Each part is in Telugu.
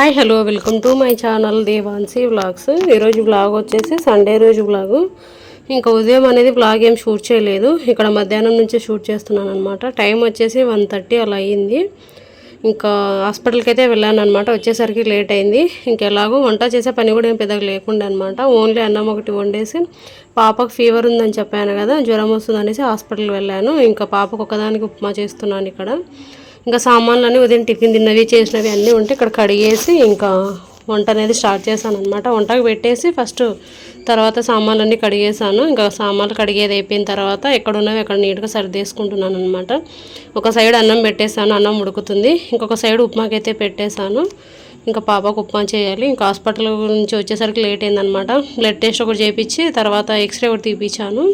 Hi hello welcome to my channel Devanshi vlogs. ఈరోజు వ్లాగ్ వచ్చేసి సండే రోజు వ్లాగు. ఇంకా ఉదయం అనేది వ్లాగ్ ఏం షూట్ చేయలేదు. ఇక్కడ మధ్యాహ్నం నుంచి షూట్ చేస్తున్నాను అనమాట టైం వచ్చేసి వన్ థర్టీ అలా అయ్యింది ఇంకా హాస్పిటల్కి అయితే వెళ్ళాను అనమాట వచ్చేసరికి లేట్ అయింది. ఇంకెలాగో వంట చేసే పని కూడా ఏం పెద్దగా లేకుండా అనమాట ఓన్లీ అన్నం ఒకటి వండేసి పాపకు ఫీవర్ ఉందని చెప్పాను కదా జ్వరం వస్తుంది అనేసి హాస్పిటల్ వెళ్ళాను. ఇంకా పాపకు ఒకదానికి ఉప్మా చేస్తున్నాను ఇక్కడ. ఇంకా సామాన్లన్నీ ఉదయం టిఫిన్ తిన్నవి చేసినవి అన్నీ ఉంటే ఇక్కడ కడిగేసి ఇంకా వంట అనేది స్టార్ట్ చేశాను అనమాట వంటకు పెట్టేసి ఫస్ట్ తర్వాత సామాన్లన్నీ కడిగేసాను ఇంకా సామాన్లు కడిగేది అయిపోయిన తర్వాత ఎక్కడ ఉన్నవి అక్కడ నీట్గా సరిదేసుకుంటున్నాను అనమాట ఒక సైడ్ అన్నం పెట్టేసాను అన్నం ఉడుకుతుంది. ఇంకొక సైడ్ ఉప్మాకైతే పెట్టేశాను. ఇంకా పాపకు ఉప్మా చేయాలి. ఇంకా హాస్పిటల్ నుంచి వచ్చేసరికి లేట్ అయిందనమాట. బ్లడ్ టెస్ట్ ఒకటి చేయించి తర్వాత ఎక్స్రే ఒకటి తీపించాను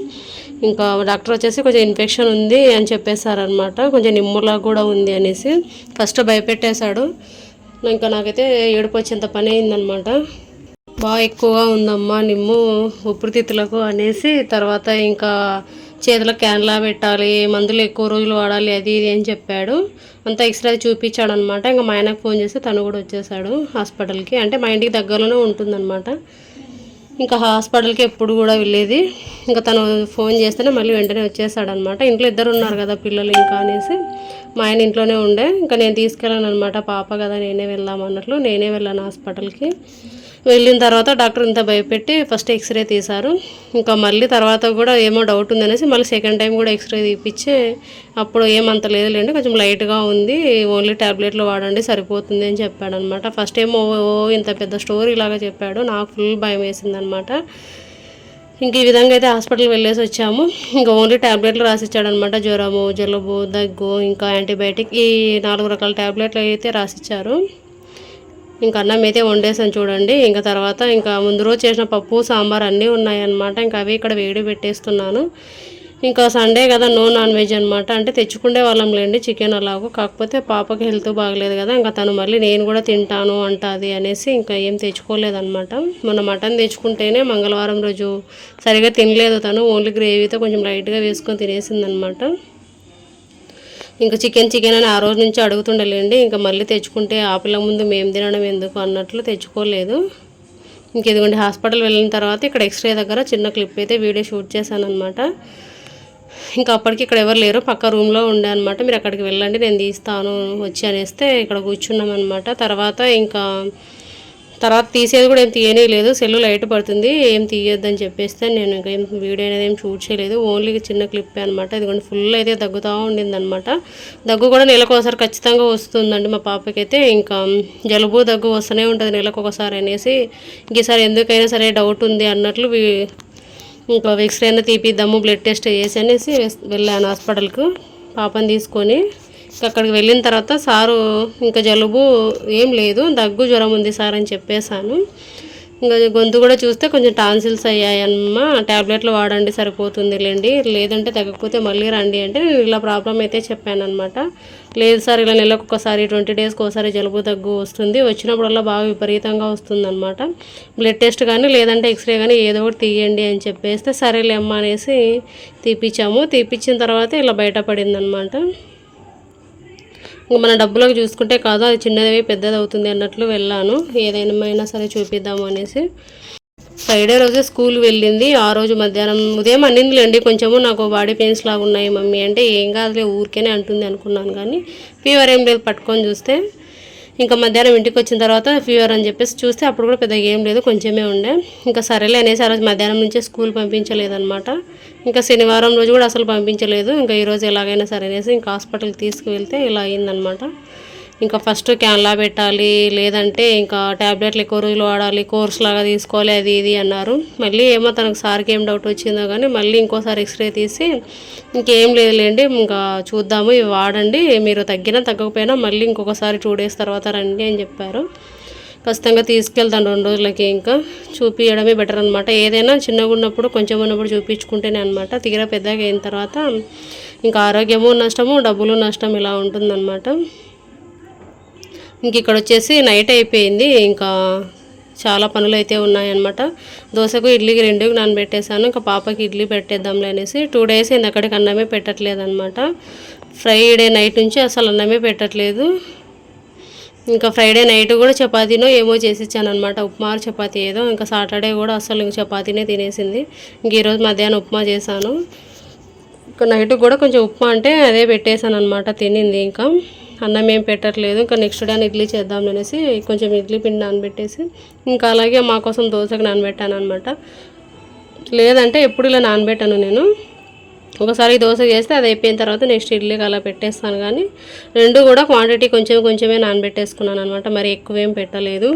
ఇంకా డాక్టర్ వచ్చేసి కొంచెం ఇన్ఫెక్షన్ ఉంది అని చెప్పేశారనమాట. కొంచెం నిమ్ములా కూడా ఉంది అనేసి ఫస్ట్ భయపెట్టేశాడు. ఇంకా నాకైతే ఏడుపు వచ్చేంత పని అయిందనమాట. బాగా ఎక్కువగా ఉందమ్మా నిమ్ము ఊపిరితిత్తులకు అనేసి తర్వాత ఇంకా చేతిలో క్యాన్లా పెట్టాలి మందులు ఎక్కువ రోజులు వాడాలి అది ఇది అని చెప్పాడు. అంతా ఎక్స్రే చూపించాడు అనమాట ఇంకా మా ఆయనకు ఫోన్ చేస్తే తను కూడా వచ్చేసాడు హాస్పిటల్కి. అంటే మా ఇంటికి దగ్గరలోనే ఉంటుందన్నమాట ఇంకా హాస్పిటల్కి ఎప్పుడు కూడా వెళ్ళేది. ఇంకా తను ఫోన్ చేస్తేనే మళ్ళీ వెంటనే వచ్చేసాడనమాట. ఇంట్లో ఇద్దరు ఉన్నారు కదా పిల్లలు ఇంకా అనేసి. మా ఆయన ఇంట్లోనే ఉండే. ఇంకా నేను తీసుకెళ్ళాను అనమాట పాప కదా నేనే వెళ్దాం అన్నట్లు నేనే వెళ్ళాను హాస్పిటల్కి. వెళ్ళిన తర్వాత డాక్టర్ ఇంత భయపెట్టి ఫస్ట్ ఎక్స్రే తీశారు. ఇంకా మళ్ళీ తర్వాత కూడా ఏమో డౌట్ ఉందనేసి మళ్ళీ సెకండ్ టైం కూడా ఎక్స్రే తీపిచ్చి అప్పుడు ఏమంత లేదులేండి కొంచెం లైట్గా ఉంది ఓన్లీ ట్యాబ్లెట్లు వాడండి సరిపోతుంది అని చెప్పాడు అనమాట ఫస్ట్ ఏమో ఓ ఇంత పెద్ద స్టోరీ లాగా చెప్పాడు నాకు ఫుల్ భయం వేసిందనమాట. ఇంక ఈ విధంగా అయితే హాస్పిటల్కి వెళ్ళేసి వచ్చాము. ఇంకా ఓన్లీ ట్యాబ్లెట్లు రాసిచ్చాడనమాట జ్వరము జలుబు దగ్గు ఇంకా యాంటీబయాటిక్ ఈ నాలుగు రకాల ట్యాబ్లెట్లు అయితే రాసిచ్చారు. ఇంకా అన్నం అయితే వండేసాను చూడండి. ఇంకా తర్వాత ఇంకా ముందు రోజు చేసిన పప్పు సాంబార్ అన్నీ ఉన్నాయన్నమాట. ఇంకా అవి ఇక్కడ వేడి పెట్టేస్తున్నాను. ఇంకా సండే కదా నో నాన్ వెజ్ అనమాట అంటే తెచ్చుకుండే వాళ్ళం లేండి చికెన్ అలాగో. కాకపోతే పాపకి హెల్త్ బాగలేదు కదా ఇంకా తను మళ్ళీ నేను కూడా తింటాను అంటుంది అనేసి ఇంకా ఏం తెచ్చుకోలేదన్నమాట. మొన్న మటన్ తెచ్చుకుంటేనే మంగళవారం రోజు సరిగా తినలేదు తను. ఓన్లీ గ్రేవీతో కొంచెం లైట్గా వేసుకొని తినేసిందనమాట ఇంకా చికెన్ చికెన్ అని ఆ రోజు నుంచి అడుగుతుండలేండి. ఇంకా మళ్ళీ తెచ్చుకుంటే ఆ పిల్ల ముందు మేము తినడం ఎందుకు అన్నట్లు తెచ్చుకోలేదు. ఇంక హాస్పిటల్ వెళ్ళిన తర్వాత ఇక్కడ ఎక్స్రే దగ్గర చిన్న క్లిప్ అయితే వీడియో షూట్ చేశాను అనమాట ఇంకా అప్పటికి ఇక్కడ ఎవరు లేరు పక్క రూమ్లో ఉండే అనమాట మీరు అక్కడికి వెళ్ళండి నేను తీస్తాను వచ్చి అనేస్తే ఇక్కడ కూర్చున్నాం అనమాట తర్వాత ఇంకా తర్వాత తీసేది కూడా ఏం తీయనే లేదు. సెల్లు లైట్ పడుతుంది. ఏం తీయొద్దని చెప్పేస్తే నేను ఇంకా ఏం వీడియో అనేది ఏం షూట్ చేయలేదు. ఓన్లీ చిన్న క్లిప్పే అనమాట ఇదిగోండి ఫుల్ అయితే దగ్గుతూ ఉండింది అనమాట దగ్గు కూడా నెలకు ఒకసారి ఖచ్చితంగా వస్తుందండి మా పాపకైతే. ఇంకా జలుబు దగ్గు వస్తూనే ఉంటుంది నెలకు ఒకసారి అనేసి. ఇంకేసారి ఎందుకైనా సరే డౌట్ ఉంది అన్నట్లు ఇంకా ఎక్స్రే అయినా తీపిద్దాము బ్లడ్ టెస్ట్ చేసి అనేసి వెళ్ళాను హాస్పిటల్కు. పాపని తీసుకొని అక్కడికి వెళ్ళిన తర్వాత సారు ఇంకా జలుబు ఏం లేదు దగ్గు జ్వరం ఉంది సార్ అని చెప్పేశాను. ఇంకా గొంతు కూడా చూస్తే కొంచెం టాన్సిల్స్ అయ్యాయమ్మా ట్యాబ్లెట్లు వాడండి సరిపోతుంది లేండి లేదంటే తగ్గకపోతే మళ్ళీ రండి అంటే నేను ఇలా ప్రాబ్లం అయితే చెప్పానమాట లేదు సార్ ఇలా నెలకు ఒకసారి ట్వంటీ డేస్కి ఒకసారి జలుబు దగ్గు వస్తుంది. వచ్చినప్పుడల్లా బాగా విపరీతంగా వస్తుందన్నమాట. బ్లడ్ టెస్ట్ కానీ లేదంటే ఎక్స్రే కానీ ఏదో ఒకటి తీయండి అని చెప్పేస్తే సరేలేమ్మా అనేసి తీపిచ్చాము. తీపిచ్చిన తర్వాత ఇలా బయటపడింది అనమాట మన డబ్బులకు చూసుకుంటే కాదు అది చిన్నది పెద్దది అవుతుంది అన్నట్లు వెళ్ళాను. ఏదైనా సరే చూపిద్దాము అనేసి. ఫ్రైడే రోజే స్కూల్ వెళ్ళింది. ఆ రోజు మధ్యాహ్నం ఉదయం అన్నిందిలేండి. కొంచెము నాకు బాడీ పెయిన్స్ లాగా ఉన్నాయి మమ్మీ అంటే ఏం కాదులే ఊరికేనే అంటుంది అనుకున్నాను కానీ ఫీవర్ ఏం లేదు పట్టుకొని చూస్తే. ఇంకా మధ్యాహ్నం ఇంటికి వచ్చిన తర్వాత ఫీవర్ అని చెప్పేసి చూస్తే అప్పుడు కూడా పెద్దగా ఏం లేదు కొంచెమే ఉండే. ఇంకా సరేలే అనేసి ఆ రోజు మధ్యాహ్నం నుంచే స్కూల్ పంపించలేదనమాట ఇంకా శనివారం రోజు కూడా అసలు పంపించలేదు. ఇంకా ఈరోజు ఎలాగైనా సరే అనేసి ఇంకా హాస్పిటల్కి తీసుకువెళ్తే ఇలా అయిందనమాట ఇంకా ఫస్ట్ క్యాన్లా పెట్టాలి లేదంటే ఇంకా ట్యాబ్లెట్లు ఎక్కువ రోజులు వాడాలి కోర్స్ లాగా తీసుకోవాలి అది ఇది అన్నారు. మళ్ళీ ఏమో తనకు సార్కి ఏం డౌట్ వచ్చిందో కానీ మళ్ళీ ఇంకోసారి ఎక్స్రే తీసి ఇంకేం లేదులేండి ఇంకా చూద్దాము ఇవి వాడండి మీరు తగ్గినా తగ్గకపోయినా మళ్ళీ ఇంకొకసారి టూ డేస్ తర్వాత రండి అని చెప్పారు. ఖచ్చితంగా తీసుకెళ్తాను రెండు రోజులకి ఇంకా. చూపించడమే బెటర్ అనమాట ఏదైనా చిన్నగా ఉన్నప్పుడు కొంచెం ఉన్నప్పుడు చూపించుకుంటేనే అనమాట తీరా పెద్దగా అయిన తర్వాత ఇంకా ఆరోగ్యము నష్టము డబ్బులు నష్టం ఇలా ఉంటుందన్నమాట. ఇంక ఇక్కడ వచ్చేసి నైట్ అయిపోయింది. ఇంకా చాలా పనులు అయితే ఉన్నాయన్నమాట. దోశకు ఇడ్లీకి రెండు నానబెట్టేశాను. ఇంకా పాపకి ఇడ్లీ పెట్టేద్దాంలే అనేసి టూ డేస్ అయింది అక్కడికి అన్నమే పెట్టట్లేదు అనమాట ఫ్రైడే నైట్ నుంచి అసలు అన్నమే పెట్టట్లేదు. ఇంకా ఫ్రైడే నైట్ కూడా చపాతీనో ఏమో చేసిచ్చాను అనమాట ఉప్మా చపాతీ ఏదో. ఇంకా సాటర్డే కూడా అసలు ఇంక చపాతీనే తినేసింది. ఇంక ఈరోజు మధ్యాహ్నం ఉప్మా చేశాను. ఇంకా నైట్ కూడా కొంచెం ఉప్మా అంటే అదే పెట్టేశాను అనమాట తినింది ఇంకా. అన్నం ఏం పెట్టట్లేదు ఇంకా నెక్స్ట్ డే ఇడ్లీ చేద్దాం అనేసి కొంచెం ఇడ్లీ పిండి నానబెట్టేసి ఇంకా అలాగే మా కోసం దోశకు నానబెట్టాను అనమాట లేదంటే ఎప్పుడు ఇలా నానబెట్టాను నేను. ఒకసారి దోశ చేస్తే అది అయిపోయిన తర్వాత నెక్స్ట్ ఇడ్లీకి అలా పెట్టేస్తాను కానీ రెండు కూడా క్వాంటిటీ కొంచెం కొంచెమే నానబెట్టేసుకున్నాను అనమాట మరి ఎక్కువేం పెట్టలేదు.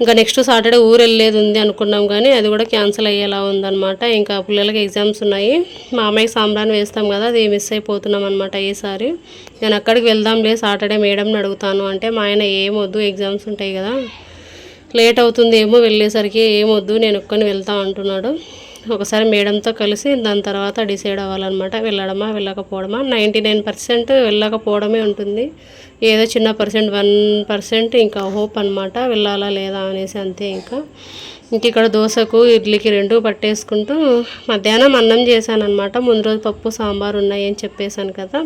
ఇంకా నెక్స్ట్ సాటర్డే ఊరు వెళ్ళేది ఉంది అనుకున్నాం కానీ అది కూడా క్యాన్సిల్ అయ్యేలా ఉందనమాట ఇంకా పిల్లలకి ఎగ్జామ్స్ ఉన్నాయి. మా అమ్మాయికి సాంబ్రాన్ వేస్తాం కదా అది మిస్ అయిపోతున్నాం అనమాట ఈసారి. నేను అక్కడికి వెళ్దాంలే సాటర్డే మేడంని అడుగుతాను. అంటే మా ఆయన ఏమొద్దు ఎగ్జామ్స్ ఉంటాయి కదా. లేట్ అవుతుంది ఏమో వెళ్ళేసరికి ఏమొద్దు నేను ఒక్కని వెళ్తా అంటున్నాడు. ఒకసారి మేడంతో కలిసి దాని తర్వాత డిసైడ్ అవ్వాలన్నమాట. వెళ్ళడమా వెళ్ళకపోవడమా? నైంటీ నైన్ పర్సెంట్ వెళ్ళకపోవడమే ఉంటుంది. ఏదో చిన్న పర్సెంట్ వన్ పర్సెంట్ ఇంకా హోప్ అనమాట వెళ్ళాలా లేదా అనేసి అంతే ఇంకా. ఇంక ఇక్కడ దోశకు ఇడ్లీకి రెండు పట్టేసుకుంటూ మధ్యాహ్నం అన్నం చేశాను అనమాట ముందు రోజు పప్పు సాంబార్ ఉన్నాయి అని చెప్పేశాను కదా.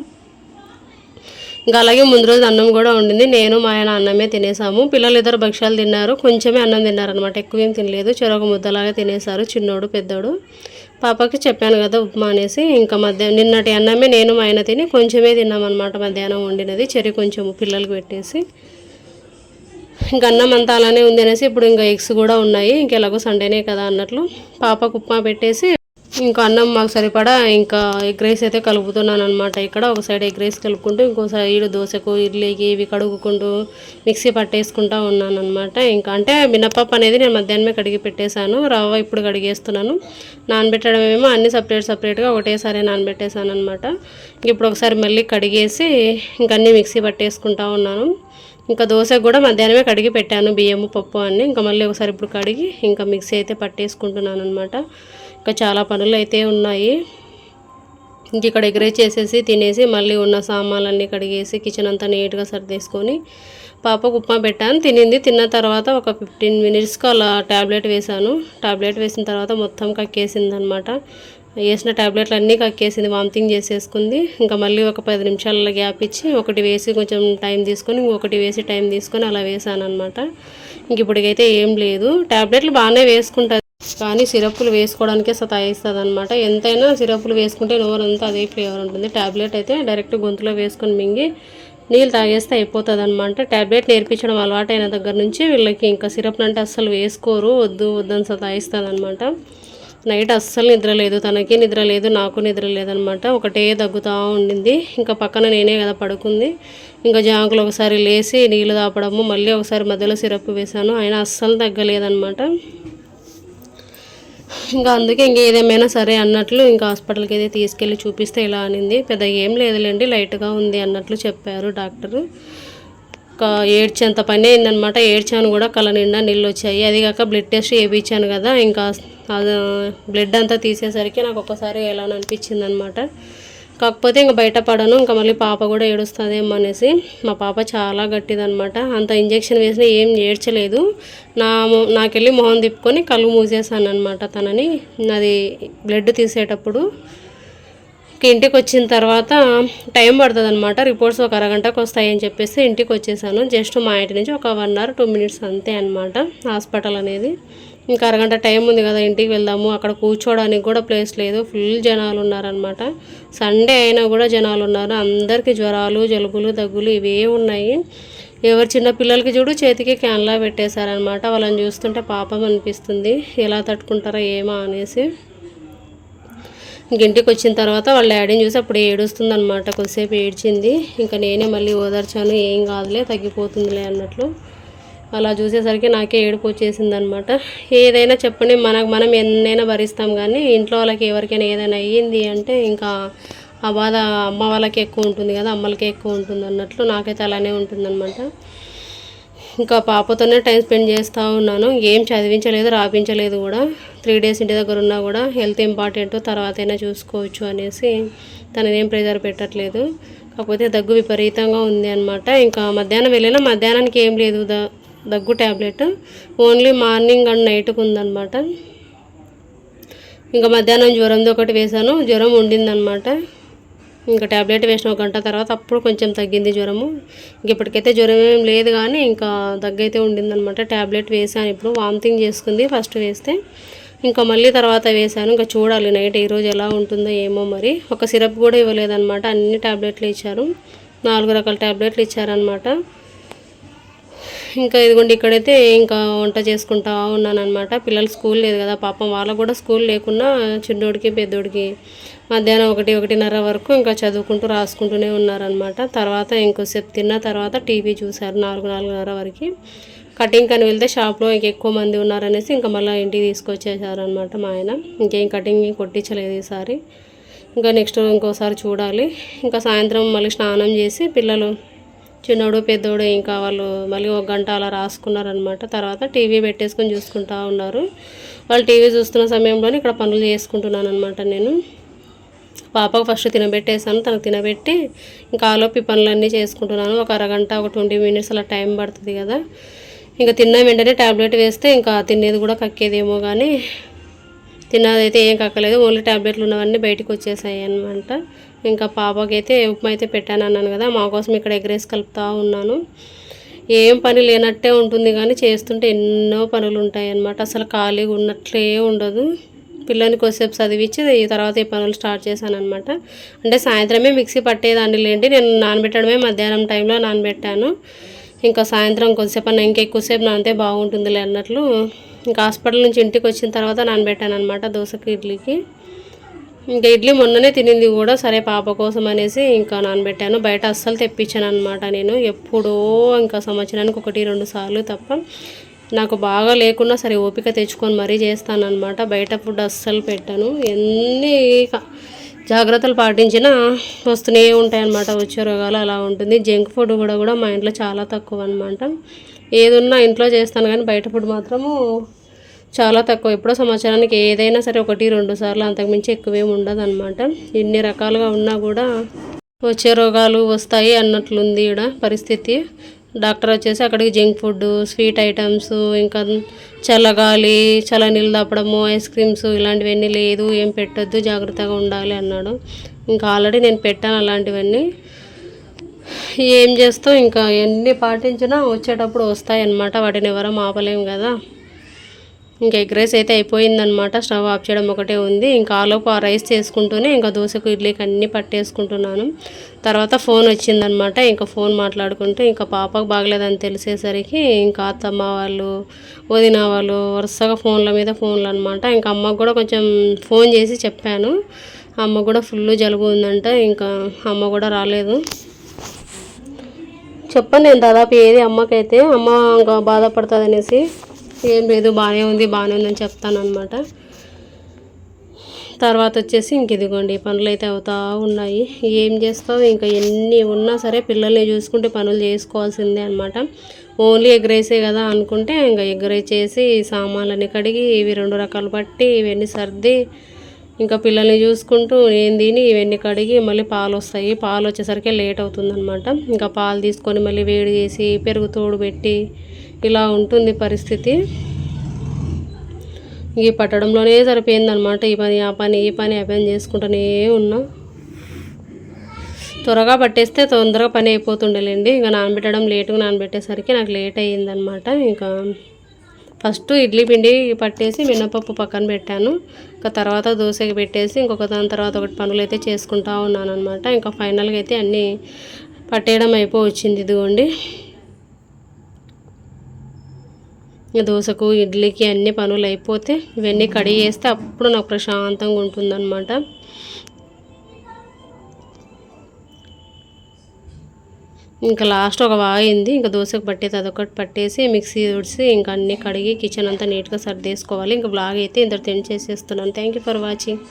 ఇంకా అలాగే ముందు రోజు అన్నం కూడా ఉండింది నేను మా ఆయన అన్నమే తినేసాము. పిల్లలు ఇద్దరు భక్ష్యాలు తిన్నారు. కొంచెమే అన్నం తిన్నారనమాట ఎక్కువ ఏం తినలేదు. చెరొక ముద్దలాగా తినేసారు చిన్నోడు పెద్దోడు. పాపకి చెప్పాను కదా ఉప్మా అనేసి. ఇంకా మధ్యాహ్నం నిన్నటి అన్నమే నేను మా ఆయన తిని కొంచెమే తిన్నామన్నమాట మధ్యాహ్నం వండినది. చెరి కొంచెం పిల్లలకు పెట్టేసి. ఇంక అన్నం అంతా అలానే ఉంది అనేసి ఇప్పుడు ఇంకా ఎగ్స్ కూడా ఉన్నాయి. ఇంకెలాగో సండేనే కదా అన్నట్లు. పాపకు ఉప్మా పెట్టేసి ఇంకా అన్నం మాకు సరిపడా ఇంకా ఎగ్ రైస్ అయితే కలుపుతున్నాను అనమాట ఇక్కడ ఒక సైడ్ ఎగ్ రైస్ కలుపుకుంటూ ఇంకో సైడ్ దోశకు ఇడ్లీకి ఇవి కడుగుకుంటూ మిక్సీ పట్టేసుకుంటా ఉన్నాను అనమాట ఇంకా అంటే మినపప్పు అనేది నేను మధ్యాహ్నమే కడిగి పెట్టేశాను. రవ్వ ఇప్పుడు కడిగేస్తున్నాను. నానబెట్టడం ఏమో అన్ని సపరేట్ సపరేట్గా ఒకటేసారి నానబెట్టేశాను అనమాట ఇప్పుడు ఒకసారి మళ్ళీ కడిగేసి ఇంక అన్నీ మిక్సీ పట్టేసుకుంటా ఉన్నాను. ఇంకా దోశ కూడా మధ్యాహ్నమే కడిగి పెట్టాను బియ్యము పప్పు అన్నీ. ఇంకా మళ్ళీ ఒకసారి ఇప్పుడు కడిగి ఇంకా మిక్సీ అయితే పట్టేసుకుంటున్నాను అనమాట ఇంకా చాలా పనులు అయితే ఉన్నాయి. ఇంక ఇక్కడ ఎగరేజ్ చేసేసి తినేసి మళ్ళీ ఉన్న సామాన్లన్నీ కడిగేసి కిచెన్ అంతా నీట్గా సర్దేసుకొని పాపకు ఉప్మా పెట్టాను. తినింది. తిన్న తర్వాత ఒక ఫిఫ్టీన్ మినిట్స్కి అలా ట్యాబ్లెట్ వేశాను. ట్యాబ్లెట్ వేసిన తర్వాత మొత్తం కక్కేసింది అనమాట వేసిన ట్యాబ్లెట్లు అన్నీ కక్కేసింది. వామిటింగ్ చేసేసుకుంది. ఇంకా మళ్ళీ ఒక పది నిమిషాల గ్యాప్ ఇచ్చి ఒకటి వేసి కొంచెం టైం తీసుకొని ఇంకొకటి వేసి టైం తీసుకొని అలా వేసాను అనమాట ఇంక ఇప్పటికైతే ఏం లేదు. ట్యాబ్లెట్లు బాగానే వేసుకుంటుంది కానీ సిరప్లు వేసుకోవడానికే సతాయిస్తుంది అనమాట ఎంతైనా సిరప్లు వేసుకుంటే నోరంతా అదే ఫ్లేవర్ ఉంటుంది. ట్యాబ్లెట్ అయితే డైరెక్ట్ గొంతులో వేసుకొని మింగి నీళ్ళు తాగేస్తే అయిపోతుంది అనమాట ట్యాబ్లెట్ నేర్పించడం అలవాటైన దగ్గర నుంచి వీళ్ళకి ఇంకా సిరప్లు అంటే అస్సలు వేసుకోరు వద్దు వద్దని సతాయిస్తుంది అనమాట నైట్ అస్సలు నిద్ర లేదు. తనకి నిద్ర లేదు నాకు నిద్ర లేదనమాట ఒకటే దగ్గుతూ ఉండింది. ఇంకా పక్కన నేనే కదా పడుకుంది. ఇంకా జాంకులు ఒకసారి లేచి నీళ్ళు తాపడము మళ్ళీ ఒకసారి మధ్యలో సిరప్ వేశాను. అయినా అస్సలు తగ్గలేదనమాట ఇంకా అందుకే ఇంక ఏదేమైనా సరే అన్నట్లు ఇంకా హాస్పిటల్కి అయితే తీసుకెళ్ళి చూపిస్తే ఇలా అనింది. పెద్దగా ఏం లేదులేండి లైట్గా ఉంది అన్నట్లు చెప్పారు డాక్టరు. ఒక ఏడ్చేంత పని అయిందనమాట. ఏడ్చాను కూడా కళ్ళ నిండా నీళ్ళు వచ్చాయి అది కాక బ్లడ్ టెస్ట్ వేయించాను కదా ఇంకా బ్లడ్ అంతా తీసేసరికి నాకు ఒకసారి ఎలా అనిపించింది అనమాట కాకపోతే ఇంకా బయట పడను ఇంకా మళ్ళీ పాప కూడా ఏడుస్తుందేమో అనేసి. మా పాప చాలా గట్టిదనమాట అంత ఇంజెక్షన్ వేసినా ఏం ఏడ్చలేదు. నా నాకెళ్ళి మొహం తిప్పుకొని కళ్ళు మూసేసాను అనమాట తనని. అది బ్లడ్ తీసేటప్పుడు. ఇంటికి వచ్చిన తర్వాత టైం పడుతుంది అనమాట రిపోర్ట్స్ ఒక అరగంటకు వస్తాయని చెప్పేసి ఇంటికి వచ్చేసాను జస్ట్ మా ఇంటి నుంచి ఒక వన్ అవర్ టూ మినిట్స్ అంతే అనమాట హాస్పిటల్ అనేది. ఇంకా అరగంట టైం ఉంది కదా ఇంటికి వెళ్దాము. అక్కడ కూర్చోడానికి కూడా ప్లేస్ లేదు. ఫుల్ జనాలు ఉన్నారనమాట సండే అయినా కూడా జనాలు ఉన్నారు. అందరికీ జ్వరాలు జలుబులు దగ్గులు ఇవే ఉన్నాయి. ఎవరు చిన్న పిల్లలకి చూడు చేతికి క్యాన్లా పెట్టేశారనమాట వాళ్ళని చూస్తుంటే పాపం అనిపిస్తుంది. ఎలా తట్టుకుంటారో ఏమో అనేసి. ఇంటికి వచ్చిన తర్వాత వాళ్ళ డాడీని చూసి అప్పుడు ఏడుస్తుంది అనమాట కొద్దిసేపు ఏడ్చింది. ఇంకా నేనే మళ్ళీ ఓదార్చాను. ఏం కాదులే తగ్గిపోతుందిలే అన్నట్లు. అలా చూసేసరికి నాకే ఏడుపు వచ్చేసింది అనమాట ఏదైనా చెప్పండి మనకు మనం ఎన్నైనా భరిస్తాం కానీ ఇంట్లో వాళ్ళకి ఎవరికైనా ఏదైనా అయ్యింది అంటే ఇంకా ఆ బాధ అమ్మ వాళ్ళకి ఎక్కువ ఉంటుంది కదా అమ్మలకి ఎక్కువ ఉంటుంది అన్నట్లు నాకైతే అలానే ఉంటుందన్నమాట. ఇంకా పాపతోనే టైం స్పెండ్ చేస్తూ ఉన్నాను. ఏం చదివించలేదు రాపించలేదు కూడా. త్రీ డేస్ ఇంటి దగ్గర ఉన్నా కూడా హెల్త్ ఇంపార్టెంట్ తర్వాత అయినా చూసుకోవచ్చు అనేసి తననేం ప్రెజర్ పెట్టట్లేదు. కాకపోతే దగ్గు విపరీతంగా ఉంది అనమాట ఇంకా మధ్యాహ్నం వెళ్ళినా మధ్యాహ్నానికి ఏం లేదు దగ్గు ట్యాబ్లెట్ ఓన్లీ మార్నింగ్ అండ్ నైట్కి ఉందన్నమాట. ఇంకా మధ్యాహ్నం జ్వరంతో ఒకటి వేశాను జ్వరం ఉండిందనమాట ఇంకా ట్యాబ్లెట్ వేసిన ఒక గంట తర్వాత అప్పుడు కొంచెం తగ్గింది జ్వరము. ఇంక ఇప్పటికైతే జ్వరం ఏం లేదు కానీ ఇంకా దగ్గైతే ఉండిందనమాట ట్యాబ్లెట్ వేసాను ఇప్పుడు వామిటింగ్ చేసుకుంది ఫస్ట్ వేస్తే. ఇంకా మళ్ళీ తర్వాత వేసాను ఇంకా చూడాలి నైట్ ఈరోజు ఎలా ఉంటుందో ఏమో మరి. ఒక సిరప్ కూడా ఇవ్వలేదన్నమాట అన్ని ట్యాబ్లెట్లు ఇచ్చారు. నాలుగు రకాల ట్యాబ్లెట్లు ఇచ్చారనమాట ఇంకా ఇదిగోండి ఇక్కడైతే ఇంకా వంట చేసుకుంటా ఉన్నానమాట పిల్లలు స్కూల్ లేదు కదా పాపం వాళ్ళకు కూడా స్కూల్ లేకున్నా చిన్నోడికి పెద్దోడికి మధ్యాహ్నం ఒకటి ఒకటిన్నర వరకు ఇంకా చదువుకుంటూ రాసుకుంటూనే ఉన్నారనమాట తర్వాత ఇంకోసేపు తిన్న తర్వాత టీవీ చూశారు నాలుగు నాలుగున్నర వరకు. కటింగ్ కని వెళ్తే షాప్లో ఇంక ఎక్కువ మంది ఉన్నారనేసి ఇంకా మళ్ళీ ఇంటికి తీసుకొచ్చేసారనమాట మా ఆయన. ఇంకేం కటింగ్ కొట్టించలేదు ఈసారి. ఇంకా నెక్స్ట్ ఇంకోసారి చూడాలి. ఇంకా సాయంత్రం మళ్ళీ స్నానం చేసి పిల్లలు చిన్నోడు పెద్దోడు ఇంకా వాళ్ళు మళ్ళీ ఒక గంట అలా రాసుకున్నారనమాట తర్వాత టీవీ పెట్టేసుకొని చూసుకుంటా ఉన్నారు. వాళ్ళు టీవీ చూస్తున్న సమయంలోనే ఇక్కడ పనులు చేసుకుంటున్నాను అనమాట నేను. పాపకు ఫస్ట్ తినబెట్టేసాను తనకు తినబెట్టి ఇంకా ఆలోపి పనులన్నీ చేసుకుంటున్నాను. ఒక అరగంట ఒక ట్వంటీ మినిట్స్ అలా టైం పడుతుంది కదా. ఇంకా తిన్న వెంటనే ట్యాబ్లెట్ వేస్తే ఇంకా తినేది కూడా కక్కేదేమో కానీ తిన్నదైతే ఏం కక్కలేదు. ఓన్లీ ట్యాబ్లెట్లు ఉన్నవన్నీ బయటకు వచ్చేసాయి అనమాట ఇంకా పాపకైతే ఉప్మా అయితే పెట్టాను అన్నాను కదా మా కోసం ఇక్కడ ఎగ్రేస్ కలుపుతూ ఉన్నాను. ఏం పని లేనట్టే ఉంటుంది కానీ చేస్తుంటే ఎన్నో పనులు ఉంటాయి అన్నమాట. అసలు ఖాళీగా ఉన్నట్లే ఉండదు. పిల్లని కొద్దిసేపు చదివించి తర్వాత ఈ పనులు స్టార్ట్ చేశాను అనమాట అంటే సాయంత్రమే మిక్సీ పట్టేదాన్ని లేండి. నేను నానబెట్టడమే మధ్యాహ్నం టైంలో నానబెట్టాను. ఇంకా సాయంత్రం కొద్దిసేపు అన్న ఇంకెక్కువసేపు నానితే బాగుంటుందిలే అన్నట్లు. ఇంకా హాస్పిటల్ నుంచి ఇంటికి వచ్చిన తర్వాత నానబెట్టాను అనమాట దోశకి ఇడ్లీకి. ఇంకా ఇడ్లీ మొన్ననే తినింది కూడా. సరే పాప కోసం అనేసి ఇంకా నానబెట్టాను. బయట అస్సలు తెప్పించాను అనమాట నేను. ఎప్పుడో ఇంకా సంవత్సరానికి ఒకటి రెండు సార్లు తప్ప నాకు బాగా లేకున్నా సరే ఓపిక తెచ్చుకొని మరీ చేస్తానమాట బయట ఫుడ్ అస్సలు పెట్టాను. ఎన్ని జాగ్రత్తలు పాటించినా వస్తూనే ఉంటాయి అన్నమాట వచ్చే రోగాలు అలా ఉంటుంది. జంక్ ఫుడ్ కూడా కూడా మా ఇంట్లో చాలా తక్కువ అనమాట ఏదున్నా ఇంట్లో చేస్తాను కానీ బయట ఫుడ్ మాత్రము చాలా తక్కువ. ఎప్పుడో సంవత్సరానికి ఏదైనా సరే ఒకటి రెండు సార్లు అంతకుమించి ఎక్కువేమి ఉండదు అనమాట ఎన్ని రకాలుగా ఉన్నా కూడా వచ్చే రోగాలు వస్తాయి అన్నట్లుంది ఇక్కడ పరిస్థితి. డాక్టర్ వచ్చేసి అక్కడికి జంక్ ఫుడ్ స్వీట్ ఐటమ్స్ ఇంకా చల్లగాలి చల్ల నీళ్ళు తప్పడము ఐస్ క్రీమ్స్ ఇలాంటివన్నీ లేదు ఏం పెట్టొద్దు జాగ్రత్తగా ఉండాలి అన్నాడు. ఇంకా ఆల్రెడీ నేను పెట్టాను అలాంటివన్నీ. ఏం చేస్తాం? ఇంకా ఎన్ని పాటించినా వచ్చేటప్పుడు వస్తాయి అన్నమాట వాటిని ఎవరో ఆపలేము కదా. ఇంకా ఎగ్ రైస్ అయితే అయిపోయిందనమాట స్టవ్ ఆఫ్ చేయడం ఒకటే ఉంది. ఇంకా ఆలోపు ఆ రైస్ చేసుకుంటూనే ఇంకా దోశకు ఇడ్లీకి అన్నీ పట్టేసుకుంటున్నాను. తర్వాత ఫోన్ వచ్చిందనమాట ఇంకా ఫోన్ మాట్లాడుకుంటూ ఇంకా పాపకు బాగలేదని తెలిసేసరికి ఇంకా అత్తమ్మ వాళ్ళు వదిన వాళ్ళు వరుసగా ఫోన్ల మీద ఫోన్లు అనమాట ఇంకా అమ్మకు కూడా కొంచెం ఫోన్ చేసి చెప్పాను. అమ్మ కూడా ఫుల్ జలుబు ఉందంట. ఇంకా అమ్మ కూడా రాలేదు. చెప్పండి నేను దాదాపు ఏది అమ్మకైతే అమ్మ ఇంకా బాధపడుతుంది అనేసి ఏం లేదు బాగానే ఉంది బాగానే ఉందని చెప్తాను అనమాట తర్వాత వచ్చేసి ఇంక ఇదిగోండి పనులు అయితే అవుతా ఉన్నాయి. ఏం చేస్తావు? ఇంకా ఎన్ని ఉన్నా సరే పిల్లల్ని చూసుకుంటే పనులు చేసుకోవాల్సిందే అనమాట ఓన్లీ ఎగ్రైసే కదా అనుకుంటే ఇంకా ఎగ్రైస్ చేసి సామాన్లన్నీ కడిగి ఇవి రెండు రకాలు పట్టి ఇవన్నీ సర్ది ఇంకా పిల్లల్ని చూసుకుంటూ నేను తిని ఇవన్నీ కడిగి మళ్ళీ పాలు వస్తాయి. పాలు వచ్చేసరికి లేట్ అవుతుందనమాట ఇంకా పాలు తీసుకొని మళ్ళీ వేడి చేసి పెరుగు తోడు పెట్టి ఇలా ఉంటుంది పరిస్థితి. ఈ పట్టడంలోనే సరిపోయిందనమాట ఈ పని ఆ పని ఈ పని ఆ పని చేసుకుంటూనే ఉన్నా. త్వరగా పట్టేస్తే తొందరగా పని అయిపోతుండేలేండి. ఇంకా నానబెట్టడం లేటుగా నానబెట్టేసరికి నాకు లేట్ అయ్యిందనమాట ఇంకా ఫస్ట్ ఇడ్లీ పిండి పట్టేసి మినపప్పు పక్కన పెట్టాను. ఇంకా తర్వాత దోశకి పెట్టేసి ఇంకొక దాని తర్వాత ఒకటి పనులు అయితే చేసుకుంటా ఉన్నాను అనమాట ఇంకా ఫైనల్గా అయితే అన్నీ పట్టేయడం అయిపోవచ్చింది ఇదిగోండి. దోశకు ఇడ్లీకి అన్ని పనులు అయిపోతే ఇవన్నీ కడిగి వేస్తే అప్పుడు నాకు ప్రశాంతంగా ఉంటుందన్నమాట. ఇంకా లాస్ట్ ఒక వాయింది ఇంకా దోశకు పట్టేది అదొకటి పట్టేసి మిక్సీ ఉడిసి ఇంకా అన్నీ కడిగి కిచెన్ అంతా నీట్గా సర్దేసుకోవాలి. ఇంకా బ్లాగ్ అయితే ఇంత తెంచేసేస్తున్నాను. Thank you for watching